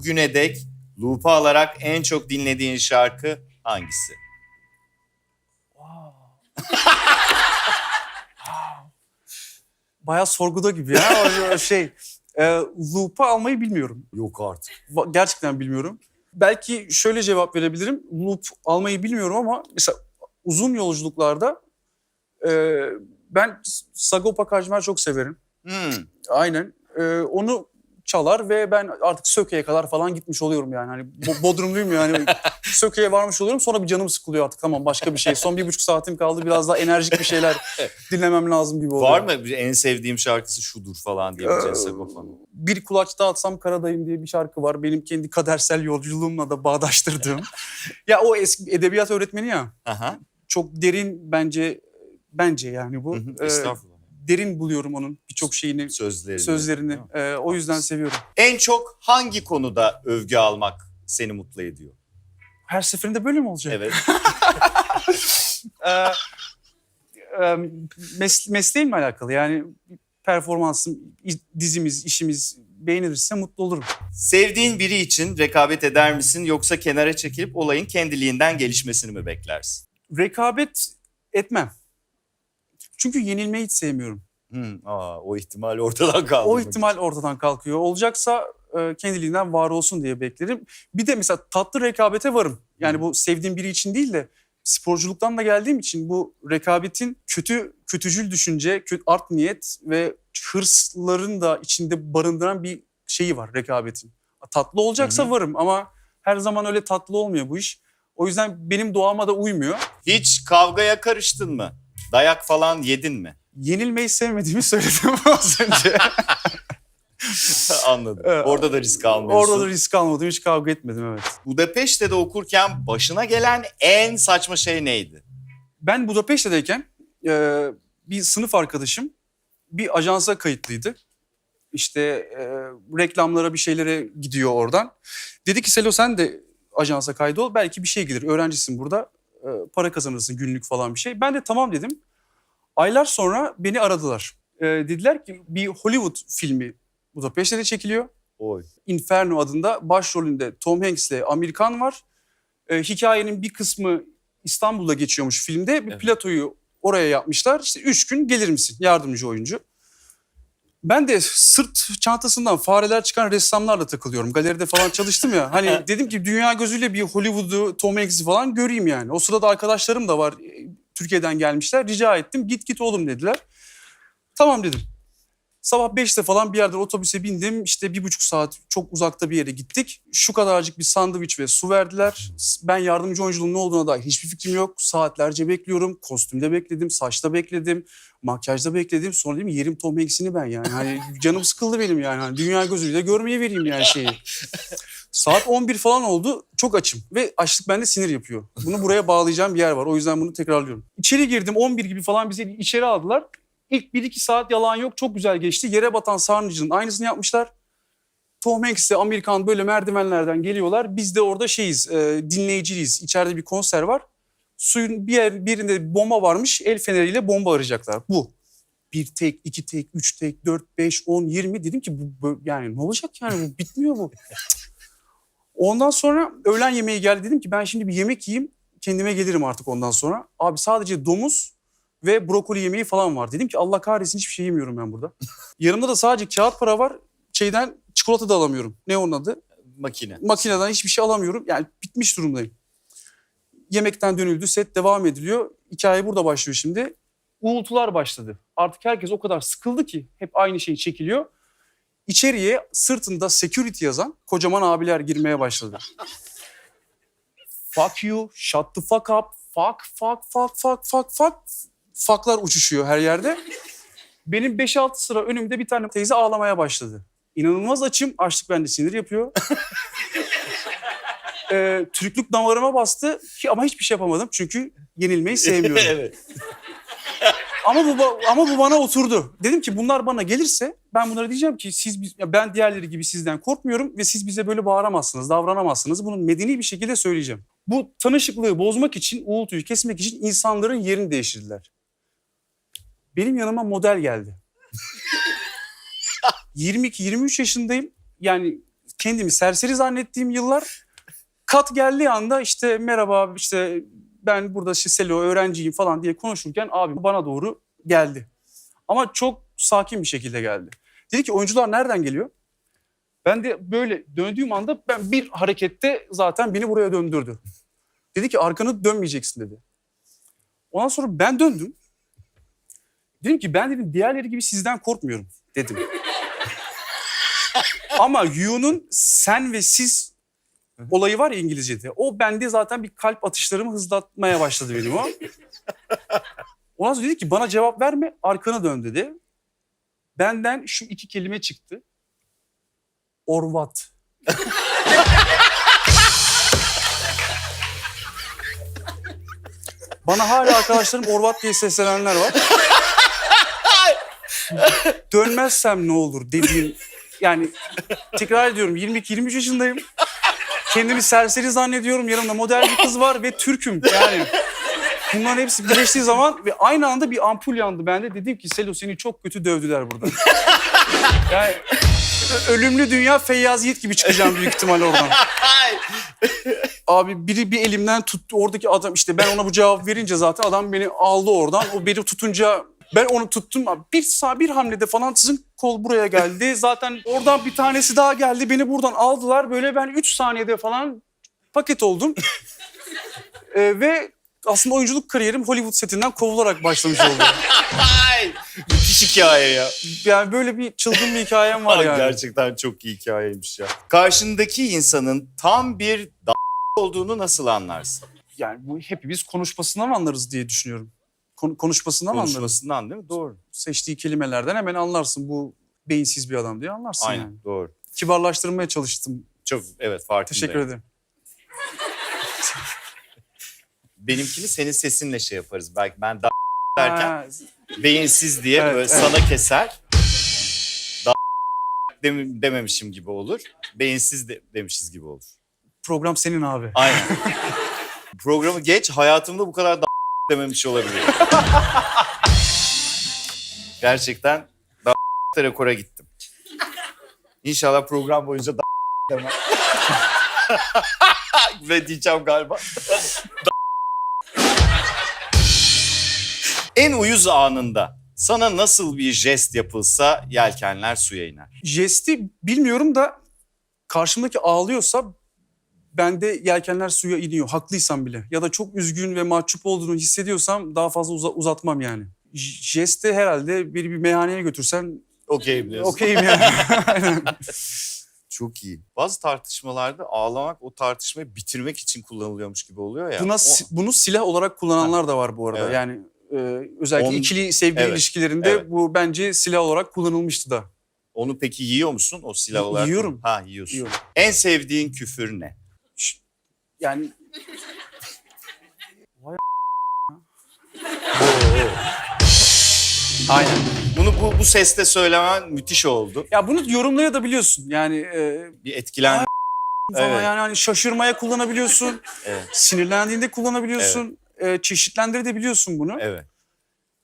bugüne dek loop'a alarak en çok dinlediğin şarkı hangisi? Bayağı sorguda gibi ya. O- şey, e, loop'u almayı bilmiyorum. Yok artık. Va- Gerçekten bilmiyorum. Belki şöyle cevap verebilirim. Loop almayı bilmiyorum ama mesela uzun yolculuklarda e, ben Sagopa Kajmer çok severim. Hmm. Aynen. E, onu çalar ve ben artık Söke'ye kadar falan gitmiş oluyorum yani. Hani Bo- Bodrumluyum yani. Söke'ye varmış oluyorum sonra bir canım sıkılıyor artık. Tamam başka bir şey. Son bir buçuk saatim kaldı. Biraz daha enerjik bir şeyler dinlemem lazım gibi oluyor. Var mı en sevdiğim şarkısı şudur falan diyebileceğin Ee, Sagopa'nın? Bir kulaçta atsam karadayım diye bir şarkı var. Benim kendi kadersel yolculuğumla da bağdaştırdığım. ya o eski edebiyat öğretmeni ya. Aha. Çok derin bence bence yani bu. Hı hı, Ee, Estağfurullah. Derin buluyorum onun birçok şeyini, Sözlerini. sözlerini. Ee, o yüzden seviyorum. En çok hangi konuda övgü almak seni mutlu ediyor? Her seferinde böyle mi olacak? Evet. Ee, e, mes- mesleğimle alakalı yani performansım, i- dizimiz, işimiz beğenilirse mutlu olurum. Sevdiğin biri için rekabet eder misin yoksa kenara çekilip olayın kendiliğinden gelişmesini mi beklersin? Rekabet etmem. Çünkü yenilmeyi hiç sevmiyorum. Hmm, aa, o ihtimal ortadan kaldı. O ihtimal ortadan kalkıyor. Olacaksa e, kendiliğinden var olsun diye beklerim. Bir de mesela tatlı rekabete varım. Yani Hı. bu sevdiğim biri için değil de sporculuktan da geldiğim için bu rekabetin kötü, kötücül düşünce, kötü, art niyet ve hırsların da içinde barındıran bir şeyi var rekabetin. Tatlı olacaksa Hı hı. varım ama her zaman öyle tatlı olmuyor bu iş. O yüzden benim doğama da uymuyor. Hiç kavgaya karıştın mı? Dayak falan yedin mi? Yenilmeyi sevmediğimi söyledim az önce. Anladım. Evet. Orada da risk almıyorsun. Orada da risk almadım, hiç kavga etmedim evet. Budapeşte'de okurken başına gelen en saçma şey neydi? Ben Budapeşte'deyken e, bir sınıf arkadaşım bir ajansa kayıtlıydı. İşte e, reklamlara bir şeylere gidiyor oradan. Dedi ki Selo sen de ajansa kaydol belki bir şey gelir. Öğrencisin burada para kazanırsın günlük falan bir şey. Ben de tamam dedim. Aylar sonra beni aradılar. E, dediler ki bir Hollywood filmi Budapeşte'de çekiliyor. Oy. Inferno adında başrolünde Tom Hanks ile Amerikan var. Ee, hikayenin bir kısmı İstanbul'da geçiyormuş filmde. Bir Evet. platoyu oraya yapmışlar. İşte üç gün gelir misin yardımcı oyuncu. Ben de sırt çantasından fareler çıkan ressamlarla takılıyorum. Galeride falan çalıştım ya. Hani dedim ki dünya gözüyle bir Hollywood'u, Tom Hanks'i falan göreyim yani. O sırada arkadaşlarım da var. e, Türkiye'den gelmişler. Rica ettim. Git git oğlum dediler. Tamam dedim. Sabah 5'te falan bir yerde otobüse bindim. İşte bir buçuk saat çok uzakta bir yere gittik. Şu kadarcık bir sandviç ve su verdiler. Ben yardımcı oyunculuğun ne olduğuna dair hiçbir fikrim yok. Saatlerce bekliyorum. Kostümde bekledim, saçta bekledim, makyajda bekledim. Sonra dedim yerim Tom Hanks'ini ben yani. Hani canım sıkıldı benim yani. Hani dünya gözüyle görmeye vereyim yani şeyi. Saat 11 falan oldu. Çok açım ve açlık bende sinir yapıyor. Bunu buraya bağlayacağım bir yer var. O yüzden bunu tekrarlıyorum. İçeri girdim 11 gibi falan bizi içeri aldılar. İlk 1-2 saat yalan yok çok güzel geçti. Yere batan sarnıcının aynısını yapmışlar. Tom Hanks ile Amerikan böyle merdivenlerden geliyorlar. Biz de orada şeyiz, e, dinleyiciyiz. İçeride bir konser var. Suyun bir yer, birinde bir bomba varmış. El feneriyle bomba arayacaklar. Bu. Bir tek, iki tek, üç tek, dört, beş, on, yirmi. Dedim ki bu- yani ne olacak yani bu bitmiyor bu. Ondan sonra öğlen yemeği geldi. Dedim ki ben şimdi bir yemek yiyeyim. Kendime gelirim artık ondan sonra. Abi sadece domuz ve brokoli yemeği falan var. Dedim ki Allah kahretsin hiçbir şey yemiyorum ben burada. Yanımda da sadece kağıt para var. Şeyden çikolata da alamıyorum. Ne onun adı? Makine. Makineden hiçbir şey alamıyorum. Yani bitmiş durumdayım. Yemekten dönüldü. Set devam ediliyor. Hikaye burada başlıyor şimdi. Uğultular başladı. Artık herkes o kadar sıkıldı ki hep aynı şey çekiliyor. İçeriye sırtında security yazan kocaman abiler girmeye başladı. fuck you, shut the fuck up, fuck, fuck, fuck, fuck, fuck, fuck. Fucklar uçuşuyor her yerde. Benim 5-6 sıra önümde bir tane teyze ağlamaya başladı. İnanılmaz açım, açlık bende sinir yapıyor. Ee, Türklük damarıma bastı ki ama hiçbir şey yapamadım çünkü yenilmeyi sevmiyorum. evet. Ama bu ama bu bana oturdu. Dedim ki bunlar bana gelirse ben bunlara diyeceğim ki siz biz- ben diğerleri gibi sizden korkmuyorum ve siz bize böyle bağıramazsınız, davranamazsınız. Bunu medeni bir şekilde söyleyeceğim. Bu tanışıklığı bozmak için, uğultuyu kesmek için insanların yerini değiştirdiler. Benim yanıma model geldi. 22-23 yaşındayım. Yani kendimi serseri zannettiğim yıllar. Kat geldiği anda işte merhaba işte ben burada işte Selo öğrenciyim falan diye konuşurken abi bana doğru geldi. Ama çok sakin bir şekilde geldi. Dedi ki oyuncular nereden geliyor? Ben de böyle döndüğüm anda ben bir harekette zaten beni buraya döndürdü. Dedi ki arkanı dönmeyeceksin dedi. Ondan sonra ben döndüm. Dedim ki ben dedim diğerleri gibi sizden korkmuyorum dedim. Ama you'nun sen ve siz olayı var ya İngilizce'de. O bende zaten bir kalp atışlarımı hızlatmaya başladı benim o. Ondan sonra dedi ki bana cevap verme arkana dön dedi. Benden şu iki kelime çıktı. Orvat. Bana hala arkadaşlarım Orvat diye seslenenler var. Dönmezsem ne olur dediğim yani tekrar ediyorum 22-23 yaşındayım. Kendimi serseri zannediyorum. Yanımda model bir kız var ve Türk'üm yani. Bunların hepsi birleştiği zaman ve aynı anda bir ampul yandı bende. Dedim ki Selo seni çok kötü dövdüler burada. Yani ölümlü dünya Feyyaz Yiğit gibi çıkacağım büyük ihtimal oradan. Abi biri bir elimden tuttu. Oradaki adam işte ben ona bu cevap verince zaten adam beni aldı oradan. O beni tutunca ben onu tuttum. Abi bir sağ bir hamlede falan sizin kol buraya geldi. Zaten oradan bir tanesi daha geldi. Beni buradan aldılar. Böyle ben 3 saniyede falan paket oldum. Ee, ve aslında oyunculuk kariyerim Hollywood setinden kovularak başlamış oldu. Ay, müthiş hikaye ya. Yani böyle bir çılgın bir hikayem var Ay, yani. Gerçekten çok iyi hikayeymiş ya. Karşındaki insanın tam bir da olduğunu nasıl anlarsın? Yani bu hepimiz konuşmasından anlarız diye düşünüyorum. Kon- konuşmasından anlarız. Konuşmasından değil mi? Doğru. Seçtiği kelimelerden hemen anlarsın bu beyinsiz bir adam diye anlarsın Aynen yani. doğru. Kibarlaştırmaya çalıştım. Çok evet farkındayım. Teşekkür ederim. Benimkini senin sesinle şey yaparız. Belki ben da derken Ha, beyinsiz diye Evet, böyle evet. sana keser. Da dem- dememişim gibi olur. Beyinsiz de- demişiz gibi olur. program senin abi. Aynen. Programı geç hayatımda bu kadar da dememiş olabilirim. Gerçekten da rekora gittim. İnşallah program boyunca da demem. Ve diyeceğim galiba. en uyuz anında sana nasıl bir jest yapılsa yelkenler suya iner. Jesti bilmiyorum da karşımdaki ağlıyorsa bende yelkenler suya iniyor. Haklıysam bile. Ya da çok üzgün ve mahcup olduğunu hissediyorsam daha fazla uza- uzatmam yani. J- Jesti herhalde beni bir meyhaneye götürsen Okey biliyorsun. okeyim yani. Aynen. Çok iyi. Bazı tartışmalarda ağlamak o tartışmayı bitirmek için kullanılıyormuş gibi oluyor ya. Buna, O- bunu silah olarak kullananlar da var bu arada. Evet. Yani e, özellikle Onun- ikili sevgili Evet, ilişkilerinde evet. bu bence silah olarak kullanılmıştı da. onu peki yiyor musun o silah olarak? yiyorum. Ha yiyorsun. Yiyorum. En sevdiğin küfür ne? Yani Aynen. Bunu bu, bu sesle söylemen müthiş oldu. ya bunu yorumlayabiliyorsun. Yani e, Bir etkilen. falan Evet. yani hani şaşırmaya kullanabiliyorsun. Evet. Sinirlendiğinde kullanabiliyorsun. E, çeşitlendirebiliyorsun bunu. Evet.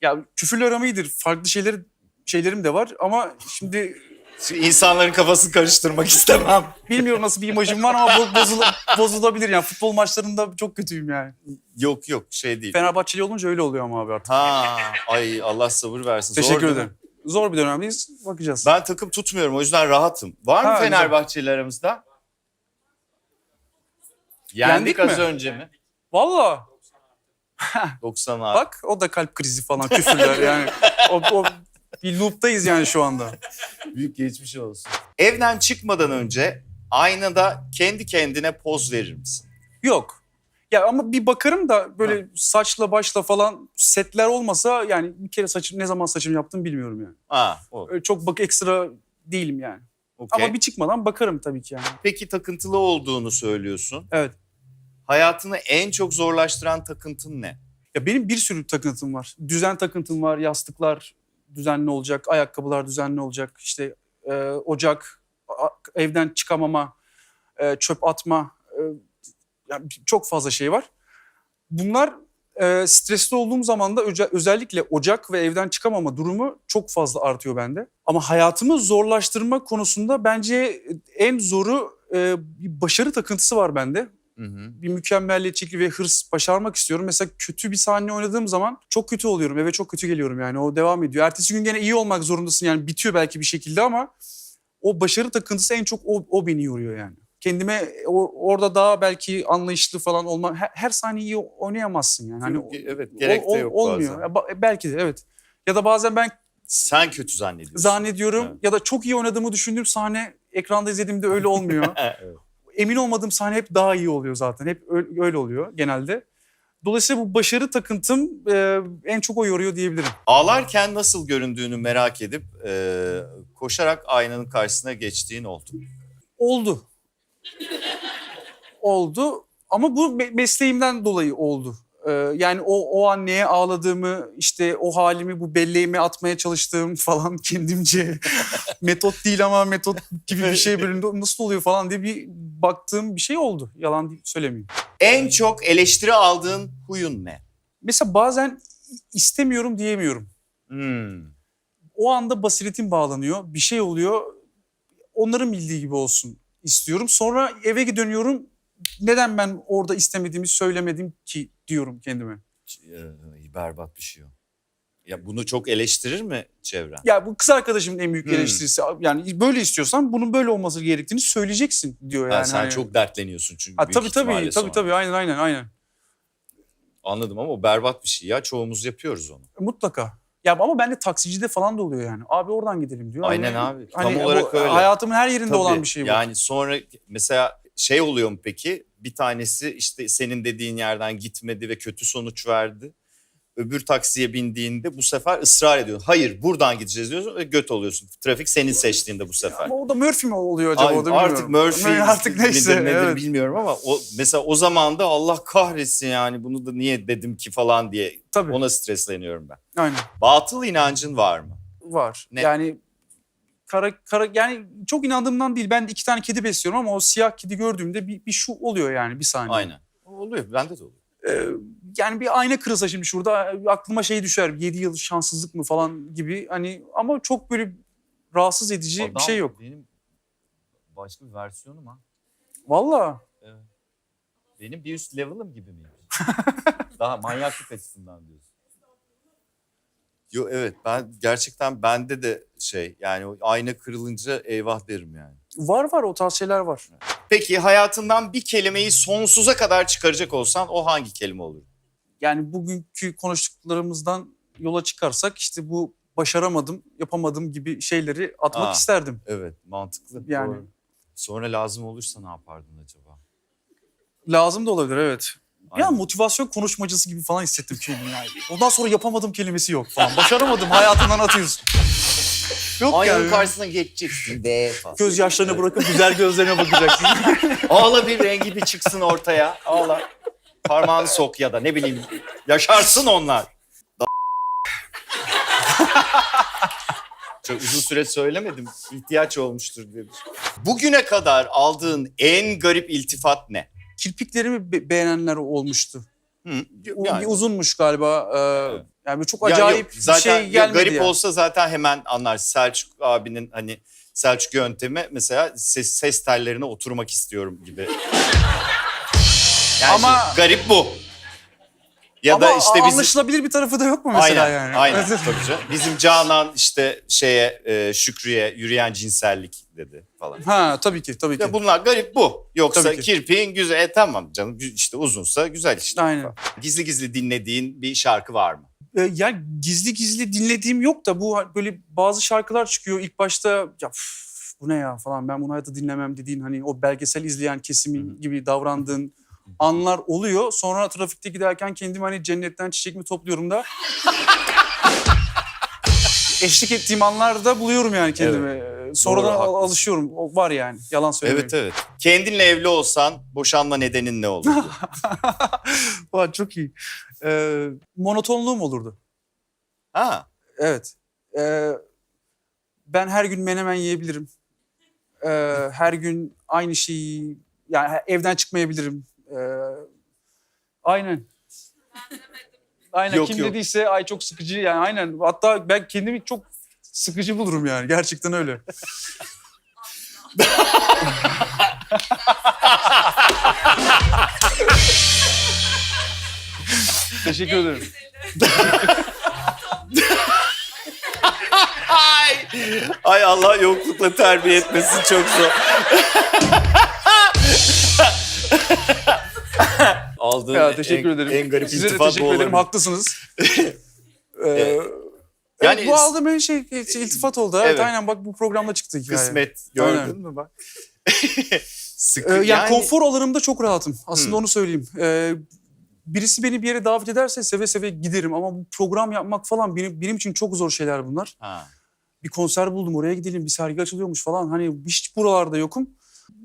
Ya küfürle aram iyidir. Farklı şeyleri şeylerim de var ama Şimdi insanların kafasını karıştırmak istemem. bilmiyorum nasıl bir imajım var ama bo- bozula- bozulabilir yani futbol maçlarında çok kötüyüm yani. Yok yok şey değil. Fenerbahçeli olunca öyle oluyor ama abi artık. Ha, ay Allah sabır versin. Zor Teşekkür değil mi? ederim. Zor bir dönemdeyiz. Bakacağız. Ben takım tutmuyorum o yüzden rahatım. Var mı Ha, güzel. Fenerbahçeli aramızda? Yendik, Yendik az mi? önce mi? Valla 90 abi. bak o da kalp krizi falan küfürler yani. O, o bir loop'tayız yani şu anda. Büyük geçmiş olsun. Evden çıkmadan önce aynada kendi kendine poz verir misin? Yok. Ya ama bir bakarım da böyle saçla başla falan setler olmasa yani bir kere saçım ne zaman saçım yaptım bilmiyorum yani. Ha, o. Öyle çok bak ekstra değilim yani. okey. Ama bir çıkmadan bakarım tabii ki yani. Peki takıntılı olduğunu söylüyorsun. Evet. Hayatını en çok zorlaştıran takıntın ne? Ya benim bir sürü takıntım var. Düzen takıntım var. Yastıklar düzenli olacak, ayakkabılar düzenli olacak. İşte e, ocak, evden çıkamama, e, çöp atma. e, yani çok fazla şey var. Bunlar Ee, stresli olduğum zaman da özellikle ocak ve evden çıkamama durumu çok fazla artıyor bende. Ama hayatımı zorlaştırma konusunda bence en zoru e, başarı takıntısı var bende. Hı hı. Bir mükemmelliyetçilik ve hırs başarmak istiyorum. Mesela kötü bir sahne oynadığım zaman çok kötü oluyorum. Eve çok kötü geliyorum yani. O devam ediyor. Ertesi gün gene iyi olmak zorundasın yani bitiyor belki bir şekilde ama o başarı takıntısı en çok o, o beni yoruyor yani. Kendime o- orada daha belki anlayışlı falan olma her, her sahneyi iyi oynayamazsın yani. Hani o- evet o- gerek de o- yok olmuyor. bazen. Ya belki de evet. Ya da bazen ben Sen kötü zannediyorsun. zannediyorum Evet. ya da çok iyi oynadığımı düşündüğüm sahne ekranda izlediğimde öyle olmuyor. evet. Emin olmadığım sahne hep daha iyi oluyor zaten. Hep öyle oluyor genelde. Dolayısıyla bu başarı takıntım e, en çok o yoruyor diyebilirim. Ağlarken nasıl göründüğünü merak edip e, koşarak aynanın karşısına geçtiğin oldu. Oldu. oldu ama bu me- mesleğimden dolayı oldu. Ee, yani o o an neye ağladığımı, işte o halimi bu belleğime atmaya çalıştığım falan kendimce metot değil ama metot gibi bir şey böyle nasıl oluyor falan diye bir baktığım bir şey oldu. Yalan değil, söylemeyeyim. En çok eleştiri aldığın huyun ne? Mesela bazen istemiyorum diyemiyorum. Hmm. o anda basiretim bağlanıyor. Bir şey oluyor. Onların bildiği gibi olsun istiyorum. Sonra eve dönüyorum. Neden ben orada istemediğimi söylemedim ki diyorum kendime. Ee, berbat bir şey o. Ya bunu çok eleştirir mi çevren? Ya bu kız arkadaşımın en büyük Hmm. eleştirisi. Yani böyle istiyorsan bunun böyle olması gerektiğini söyleyeceksin diyor Ha, yani. sen Hani- çok dertleniyorsun çünkü. Ha, tabii ihtimalle tabii sonra. tabii tabii aynen aynen aynen. Anladım ama o berbat bir şey ya. Çoğumuz yapıyoruz onu. Mutlaka. Ya ama bende taksicide falan da oluyor yani. Abi oradan gidelim diyor. Aynen Hani- abi. Hani Tam bu olarak öyle. Hayatımın her yerinde Tabii. olan bir şey bu. Yani sonra mesela şey oluyor mu peki? Bir tanesi işte senin dediğin yerden gitmedi ve kötü sonuç verdi. Öbür taksiye bindiğinde bu sefer ısrar ediyor. Hayır buradan gideceğiz diyorsun ve göt oluyorsun. Trafik senin seçtiğinde bu sefer. Ama o da Murphy mi oluyor acaba? Ay, o da artık bilmiyorum. Murphy artık neyse. nedir, nedir evet. bilmiyorum ama o mesela o zaman da Allah kahretsin yani bunu da niye dedim ki falan diye Tabii. ona stresleniyorum ben. Aynen. Batıl inancın var mı? Var. Ne? Yani kara kara yani çok inandığımdan değil. Ben iki tane kedi besliyorum ama o siyah kedi gördüğümde bir, bir şu oluyor yani bir saniye. Aynen. Oluyor. Bende de oluyor. Ee, yani bir ayna kırılsa şimdi şurada aklıma şey düşer. 7 yıl şanssızlık mı falan gibi. Hani ama çok böyle rahatsız edici bir şey yok. Benim başka bir versiyonum ha. Valla. Benim bir üst level'ım gibi miyim? Daha manyaklık açısından diyorsun. Yo evet ben gerçekten bende de şey yani o ayna kırılınca eyvah derim yani. Var var o tarz şeyler var. Peki hayatından bir kelimeyi sonsuza kadar çıkaracak olsan o hangi kelime olur? Yani bugünkü konuştuklarımızdan yola çıkarsak işte bu başaramadım, yapamadım gibi şeyleri atmak Aa. isterdim. Evet mantıklı. Yani. Doğru. Sonra lazım olursa ne yapardın acaba? Lazım da olabilir evet. Ya motivasyon konuşmacısı gibi falan hissettim kendimi yani. Ondan sonra yapamadım kelimesi yok falan. Başaramadım hayatından atıyorsun. Yok Aynanın yani. karşısına geçeceksin de falan. Göz yaşlarını bırakıp güzel gözlerine bakacaksın. Ağla bir rengi bir çıksın ortaya. Ağla. Parmağını sok ya da ne bileyim. Yaşarsın onlar. Çok uzun süre söylemedim. İhtiyaç olmuştur diye. Bugüne kadar aldığın en garip iltifat ne? Kirpiklerimi be- beğenenler olmuştu. Hı, yani- uzunmuş galiba. Ee, Evet. Yani çok Ya acayip yok, zaten bir şey gelmedi garip yani. olsa zaten hemen anlarsın. Selçuk abinin hani Selçuk yöntemi mesela ses, ses tellerine oturmak istiyorum gibi. Yani Ama- garip bu. Ya Ama da işte bizim anlaşılabilir bir tarafı da yok mu mesela aynen, yani? Aynen tabii canım. Bizim Canan işte şeye e, Şükrü'ye yürüyen cinsellik dedi falan. Ha tabii ki tabii ki. Ya bunlar garip bu. Yoksa Tabii ki. kirpiğin güzel. E tamam canım işte uzunsa güzel işte. Aynen. Gizli gizli dinlediğin bir şarkı var mı? Ee, yani gizli gizli dinlediğim yok da bu böyle bazı şarkılar çıkıyor ilk başta ya üf, bu ne ya falan ben bunu hayatta dinlemem dediğin hani o belgesel izleyen hı. gibi davrandığın anlar oluyor. Sonra trafikte giderken kendimi hani cennetten çiçek mi topluyorum da eşlik ettiğim anlarda buluyorum yani kendimi. Ee, Sonradan Doğru, haklısın. alışıyorum. O var yani. Yalan söylemiyorum. Evet evet. Kendinle evli olsan boşanma nedenin ne olurdu? Vay, çok iyi. Ee, monotonluğum olurdu. ha Evet. Ee, ben her gün menemen yiyebilirim. Ee, her gün aynı şeyi yani evden çıkmayabilirim. Ee, aynen. Aynen Yok, kim yok. dediyse ay çok sıkıcı yani aynen. Hatta ben kendimi çok sıkıcı bulurum yani gerçekten öyle. Teşekkür ederim. Ay, ay Allah yoklukla terbiye etmesin çok zor. Aldığın Ya teşekkür en, ederim. en garip Size de iltifat bu teşekkür ederim. olabilir. Haklısınız. ee, Yani bu aldığım en şey iltifat oldu. Evet, Evet. aynen bak bu programda çıktı hikaye. Kısmet gördün Aynen. mü bak. Sıkı, Ee, yani, yani, konfor alanımda çok rahatım. Aslında Hmm. onu söyleyeyim. Ee, birisi beni bir yere davet ederse seve seve giderim. Ama bu program yapmak falan benim, benim için çok zor şeyler bunlar. Ha. Bir konser buldum oraya gidelim bir sergi açılıyormuş falan. Hani hiç buralarda yokum.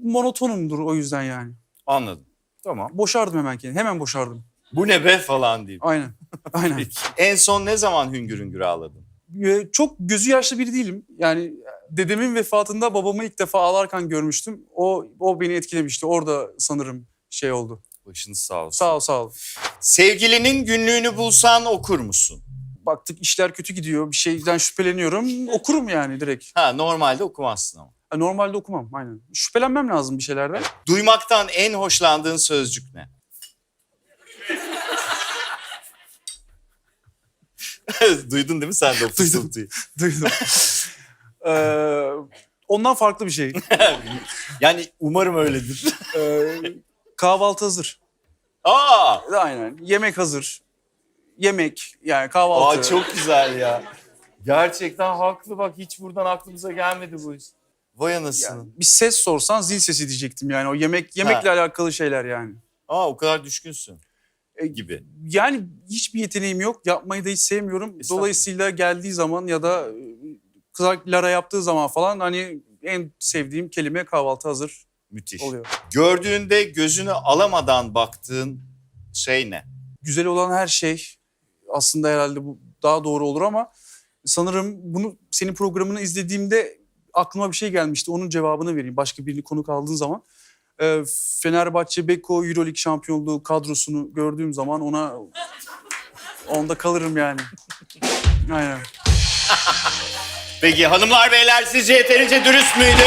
Monotonumdur o yüzden yani. Anladım. Tamam. Boşardım hemen kendimi. Hemen boşardım. Bu ne be falan diyeyim. Aynen. Aynen. En son ne zaman hüngür hüngür ağladın? Ee, çok gözü yaşlı biri değilim. Yani dedemin vefatında babamı ilk defa ağlarken görmüştüm. O o beni etkilemişti. Orada sanırım şey oldu. Başınız sağ olsun. Sağ ol sağ ol. Sevgilinin günlüğünü bulsan okur musun? Baktık işler kötü gidiyor. Bir şeyden şüpheleniyorum. Okurum yani direkt. Ha normalde okumazsın ama. Normalde okumam aynen. Şüphelenmem lazım bir şeylerden. Duymaktan en hoşlandığın sözcük ne? Duydun değil mi sen de o fısıltıyı? Duydum. Ee, ondan farklı bir şey. Yani umarım öyledir. Ee, kahvaltı hazır. Aa! Aynen. Yemek hazır. Yemek yani kahvaltı. Aa çok güzel ya. Gerçekten haklı bak hiç buradan aklımıza gelmedi bu iş. Vay anasını. Yani bir ses sorsan zil sesi diyecektim yani. O yemek yemekle alakalı şeyler yani. Aa o kadar düşkünsün E, gibi. Yani hiçbir yeteneğim yok. Yapmayı da hiç sevmiyorum. Dolayısıyla geldiği zaman ya da e, kızar Lara yaptığı zaman falan hani en sevdiğim kelime kahvaltı hazır Müthiş. oluyor. Gördüğünde gözünü alamadan baktığın şey ne? Güzel olan her şey aslında herhalde bu daha doğru olur ama sanırım bunu senin programını izlediğimde aklıma bir şey gelmişti. Onun cevabını vereyim. Başka birini konuk aldığın zaman. Ee, Fenerbahçe Beko Euroleague şampiyonluğu kadrosunu gördüğüm zaman ona onda kalırım yani. Aynen. Peki hanımlar beyler sizce yeterince dürüst müydü?